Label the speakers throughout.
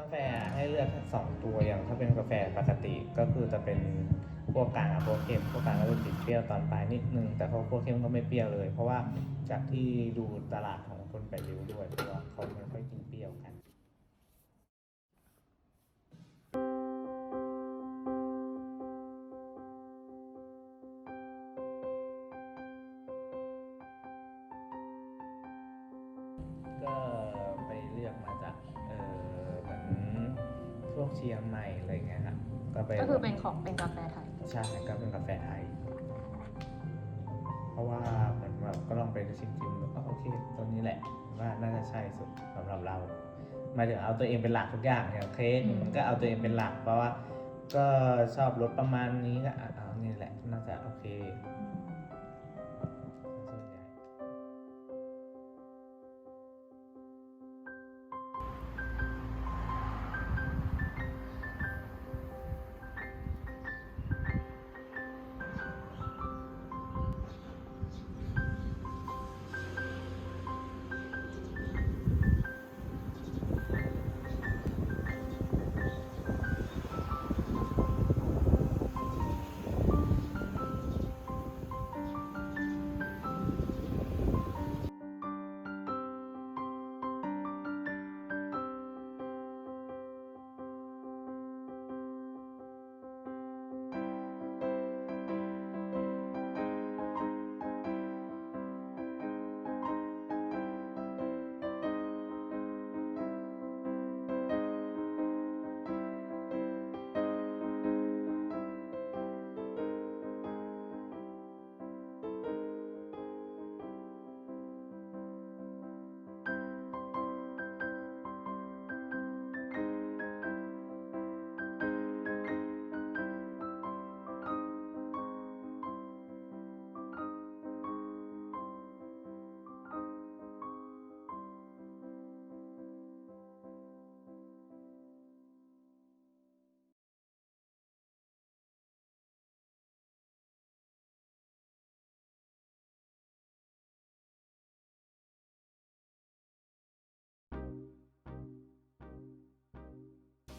Speaker 1: กาแฟให้เลือกสองตัวอย่างถ้าเป็นกาแฟปกติก็คือจะเป็นพวกกลางพวกเข้มพวกกลางก็จะติดเปรี้ยวตอนปลายนิดนึงแต่พวกพวกเข้มก็ไม่เปรี้ยวเลย เพราะว่าจากที่ดูตลาดของคนไปริ้วด้วยเพราะว่าเขาไม่ค่อยกินเปรี้ยวกัน เชียงใหม่อะไรเงี้ยครับก็ไป
Speaker 2: ก็คือเป็นของเป็นกาแฟไทย
Speaker 1: ใช่ก็เป็นกาแฟไทย เพราะว่าเหมือนแบบก็ลองไปชิมชิมๆดูก็โอเคตัวนี้แหละว่าน่าจะใช่สุดสำหรับเราหมายถึงเอาตัวเองเป็นหลักทุกอย่างอย่างเค้ก
Speaker 2: อืม
Speaker 1: ก็เอาตัวเองเป็นหลัก เพราะว่าก็ชอบรสประมาณนี้ก็อะเอานี่แหละน่าจะโอเค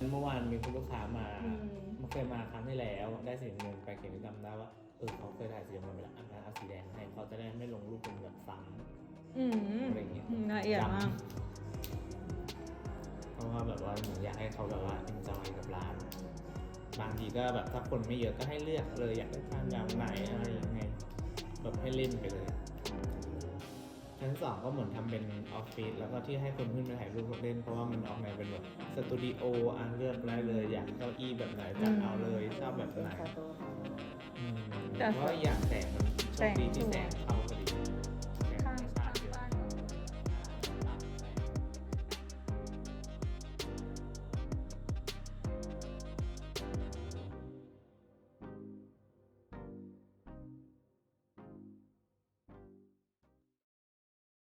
Speaker 1: เมื่อวานมีคุณลูกค้ามา
Speaker 2: อืม
Speaker 1: มันเคยมาครั้งที่แล้ว ได้สีเงินไปเขียนจำได้ว่าเออเขาเคยถ่ายสีน้ำเงินไปแล้วอันนั้นเอาสีแดงให้เขาจะได้ไม่ลงรูปเป็นแบบซ้ำ
Speaker 2: อืม
Speaker 1: อะไรอย่างเงี้ย
Speaker 2: ละเอียดมาก
Speaker 1: เพราะว่าแบบว่าหนูอยากให้เขาแบบว่า enjoy กับร้าน บางทีก็แบบถ้าคนไม่เยอะก็ให้เลือกเลยอยากได้ทานแบบไหนอะไรยังไงแบบให้เล่นไปเลย ชั้นสองก็เหมือนทำเป็นออฟฟิศแล้วก็ที่ให้คนขึ้นไปถ่ายรูปเล่น เพราะว่ามันออกแนวเป็นแบบสตูดิโออะเลือกได้เลยอยากเก้าอี้แบบไหนจัดเอาเลยชอบแบบไหนอืม
Speaker 2: แต่
Speaker 1: เพราะว่าอย่างแสงมันโชคดีที่แสงเข้า